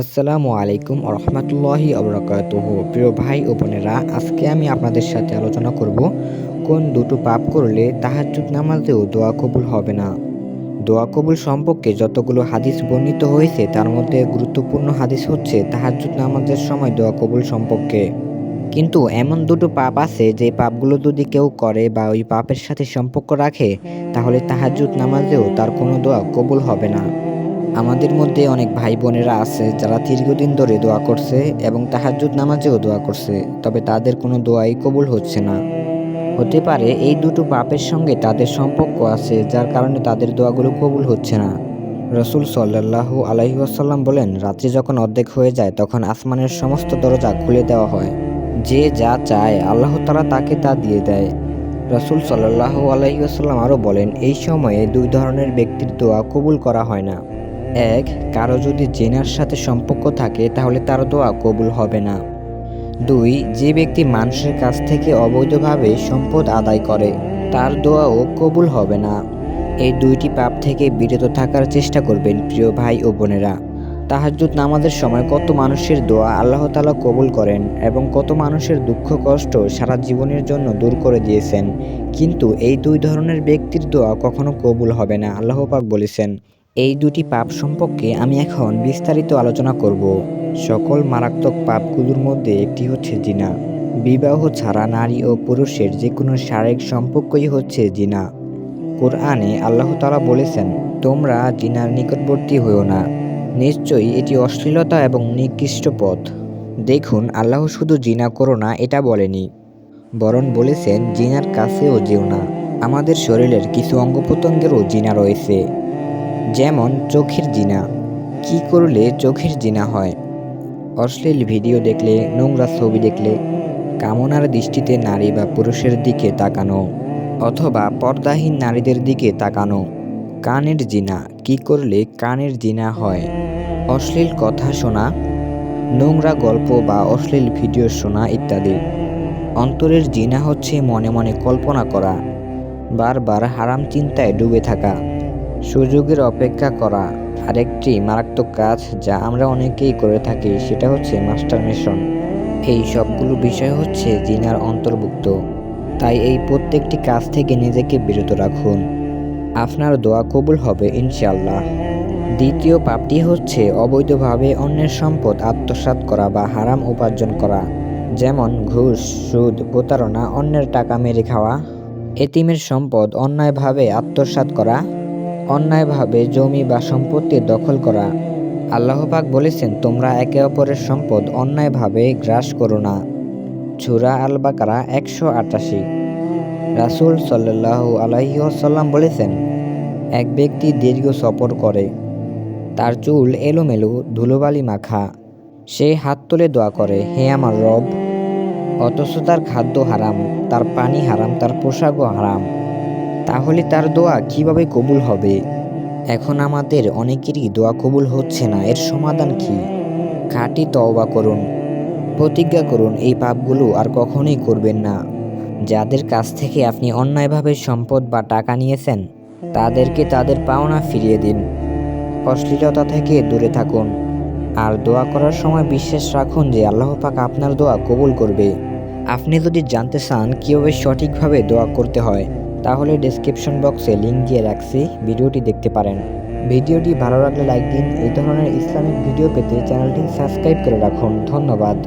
আসসালামু আলাইকুম রহমতুল্লাহি আবরাকাতুহ প্রিয় ভাই ও বোনেরা, আজকে আমি আপনাদের সাথে আলোচনা করব কোন দুটো পাপ করলে তাহাজ্জুদ নামাজেও দোয়া কবুল হবে না। দোয়া কবুল সম্পর্কে যতগুলো হাদিস বর্ণিত হয়েছে, তার মধ্যে গুরুত্বপূর্ণ হাদিস হচ্ছে তাহাজ্জুদ নামাজের সময় দোয়া কবুল সম্পর্কে। কিন্তু এমন দুটো পাপ আছে, যে পাপগুলো যদি কেউ করে বা ওই পাপের সাথে সম্পর্ক রাখে, তাহলে তাহাজ্জুদ নামাজেও তার কোনো দোয়া কবুল হবে না। আমাদের মধ্যে অনেক ভাই বোনেরা আছে যারা দীর্ঘদিন ধরে দোয়া করছে এবং তাহাজ্জুদ নামাজেও দোয়া করছে, তবে তাদের কোনো দোয়াই কবুল হচ্ছে না। হতে পারে এই দুটো পাপের সঙ্গে তাদের সম্পর্ক আছে, যার কারণে তাদের দোয়াগুলো কবুল হচ্ছে না। রসুল সাল্লাহু আলহিহাসাল্লাম বলেন রাত্রি যখন অর্ধেক হয়ে যায় তখন আসমানের সমস্ত দরজা খুলে দেওয়া হয়। যে যা চায়, আল্লাহ তারা তাকে তা দিয়ে দেয়। রসুল সাল্লাহু আলহিহাসাল্লাম আরও বলেন, এই সময়ে দুই ধরনের ব্যক্তির দোয়া কবুল করা হয় না। এক, কারও যদি জেনার সাথে সম্পর্ক থাকে, তাহলে তার দোয়া কবুল হবে না। দুই, যে ব্যক্তি মানুষের কাছ থেকে অবৈধভাবে সম্পদ আদায় করে, তার দোয়াও কবুল হবে না। এই দুইটি পাপ থেকে বিরত থাকার চেষ্টা করবেন প্রিয় ভাই ও বোনেরা। তাহাজ্জুদ নামাজের সময় কত মানুষের দোয়া আল্লাহ তালা কবুল করেন এবং কত মানুষের দুঃখ কষ্ট সারা জীবনের জন্য দূর করে দিয়েছেন। কিন্তু এই দুই ধরনের ব্যক্তির দোয়া কখনো কবুল হবে না, আল্লাহ পাক বলেছেন। এই দুটি পাপ সম্পর্কে আমি এখন বিস্তারিত আলোচনা করব। সকল মারাত্মক পাপগুলোর মধ্যে একটি হচ্ছে জিনা। বিবাহ ছাড়া নারী ও পুরুষের যে কোনো শারীরিক সম্পর্কই হচ্ছে জিনা। কোরআনে আল্লাহ তালা বলেছেন, তোমরা জিনার নিকটবর্তী হইও না। নিশ্চয়ই এটি অশ্লীলতা এবং নিকৃষ্ট পথ। দেখুন, আল্লাহ শুধু জিনা করো না, এটা বলেনি। বরং বলেছেন, জিনার কাছেও যেও না। আমাদের শরীরের কিছু অঙ্গ প্রত্যঙ্গেরও জিনা রয়েছে। যেমন চোখের জিনা। কি করলে চোখের জিনা হয়? অশ্লীল ভিডিও দেখলে, নোংরা ছবি দেখলে, কামনার দৃষ্টিতে নারী বা পুরুষের দিকে তাকানো অথবা পর্দাহীন নারীদের দিকে তাকানো। কানের জিনা, কি করলে কানের জিনা হয়? অশ্লীল কথা শোনা, নোংরা গল্প বা অশ্লীল ভিডিও শোনা ইত্যাদি। অন্তরের জিনা হচ্ছে মনে মনে কল্পনা করা, বারবার হারাম চিন্তায় ডুবে থাকা। সুযোগের অপেক্ষা করা আরেকটি মারাত্মক কাজ যা আমরা অনেকেই করে থাকি, সেটা হচ্ছে মাস্টার মিশন। এই সবগুলো বিষয় হচ্ছে জিনার অন্তর্ভুক্ত। তাই এই প্রত্যেকটি কাজ থেকে নিজেকে বিরত রাখুন। আপনার দোয়া কবুল হবে ইনশাল্লাহ দ্বিতীয় পাপটি হচ্ছে অবৈধভাবে অন্যের সম্পদ আত্মসাৎ করা বা হারাম উপার্জন করা, যেমন ঘুষ, সুদ, প্রতারণা, অন্যের টাকা মেরে খাওয়া। এতিমের সম্পদ অন্যায়ভাবে আত্মসাৎ করা অন্যায়ভাবে জমি বা সম্পত্তি দখল করা। আল্লাহ পাক বলেছেন, তোমরা একে অপরের সম্পদ অন্যায়ভাবে গ্রাস করো না। ছুরা আল বাকারা একশো আটাশি। রাসুল সাল্লাহ আলহিহাসাল্লাম বলেছেন, এক ব্যক্তি দীর্ঘ সফর করে, তার চুল এলোমেলো, ধুলোবালি মাখা। সে হাত তুলে দোয়া করে, হে আমার রব, অথচ তার খাদ্য হারাম, তার পানি হারাম, তার পোশাকও হারাম। তাহলে তার দোয়া কীভাবে কবুল হবে? এখন আমাদের অনেকেরই দোয়া কবুল হচ্ছে না, এর সমাধান কি? খাঁটি তওবা করুন, প্রতিজ্ঞা করুন, এই পাপগুলো আর কখনোই করবেন না। যাদের কাছ থেকে আপনি অন্যায়ভাবে সম্পদ বা টাকা নিয়েছেন, তাদেরকে তাদের পাওনা ফিরিয়ে দিন। অশ্লীলতা থেকে দূরে থাকুন। আর দোয়া করার সময় বিশ্বাস রাখুন যে আল্লাহ পাক আপনার দোয়া কবুল করবে। আপনি যদি জানতে চান কীভাবে সঠিকভাবে দোয়া করতে হয় তাহলে ডেসক্রিপশন বক্সে লিঙ্ক দিয়ে রাখছি, ভিডিওটি দেখতে পারেন। ভিডিওটি ভালো লাগলে লাইক দিন, এই ধরনের ইসলামিক ভিডিও পেতে চ্যানেলটি সাবস্ক্রাইব করে রাখুন। ধন্যবাদ।